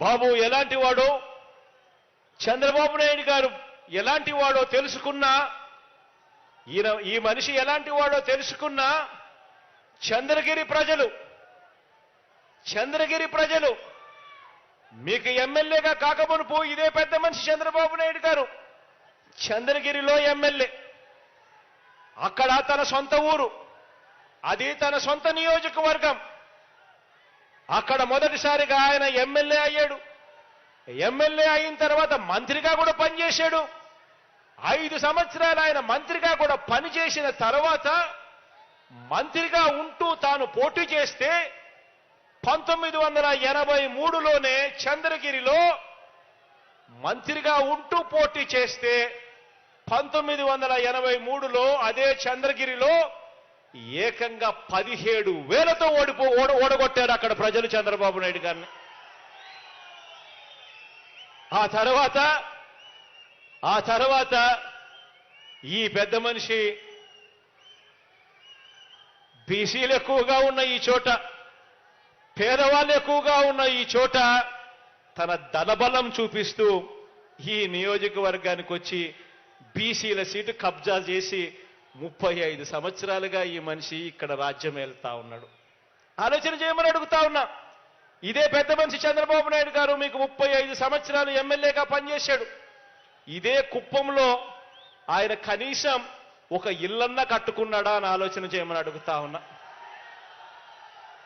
బాబు ఎలాంటి వాడో? చంద్రబాబు నాయుడు గారు ఎలాంటి వాడో తెలుసుకున్నా ఈయన ఈ మనిషి ఎలాంటి వాడో తెలుసుకున్నా చంద్రగిరి ప్రజలు చంద్రగిరి ప్రజలు మీకు ఎమ్మెల్యేగా కాకమునుపు ఇదే పెద్ద మనిషి చంద్రబాబు నాయుడు గారు. చంద్రగిరిలో ఎమ్మెల్యే. అక్కడ తన సొంత ఊరు. అది తన సొంత నియోజకవర్గం. అక్కడ మొదటిసారిగా ఆయన ఎమ్మెల్యే అయ్యాడు. ఎమ్మెల్యే అయిన తర్వాత మంత్రిగా కూడా పనిచేశాడు. ఐదు సంవత్సరాలు ఆయన మంత్రిగా కూడా పనిచేసిన తర్వాత మంత్రిగా ఉంటూ తాను పోటీ చేస్తే పంతొమ్మిది వందల ఎనభై మూడులోనే చంద్రగిరిలో మంత్రిగా ఉంటూ పోటీ చేస్తే పంతొమ్మిది వందల ఎనభై మూడులో అదే చంద్రగిరిలో ఏకంగా పదిహేడు వేలతో ఓడిపో ఓడ ఓడగొట్టారు అక్కడ ప్రజలు చంద్రబాబు నాయుడు గారిని. ఆ తర్వాత ఆ తర్వాత ఈ పెద్ద మనిషి బీసీలు ఎక్కువగా ఉన్న ఈ చోట పేదవాళ్ళు ఎక్కువగా ఉన్న ఈ చోట తన దళబలం చూపిస్తూ ఈ నియోజకవర్గానికి వచ్చి బీసీల సీటు కబ్జా చేసి ముప్పై ఐదు సంవత్సరాలుగా ఈ మనిషి ఇక్కడ రాజ్యం వెళ్తా ఉన్నాడు. ఆలోచన చేయమని అడుగుతా ఉన్నా. ఇదే పెద్ద మనిషి చంద్రబాబు నాయుడు గారు మీకు ముప్పై ఐదు సంవత్సరాలు ఎమ్మెల్యేగా పనిచేశాడు. ఇదే కుప్పంలో ఆయన కనీసం ఒక ఇల్లన్నా కట్టుకున్నాడా అని ఆలోచన చేయమని అడుగుతా ఉన్నా.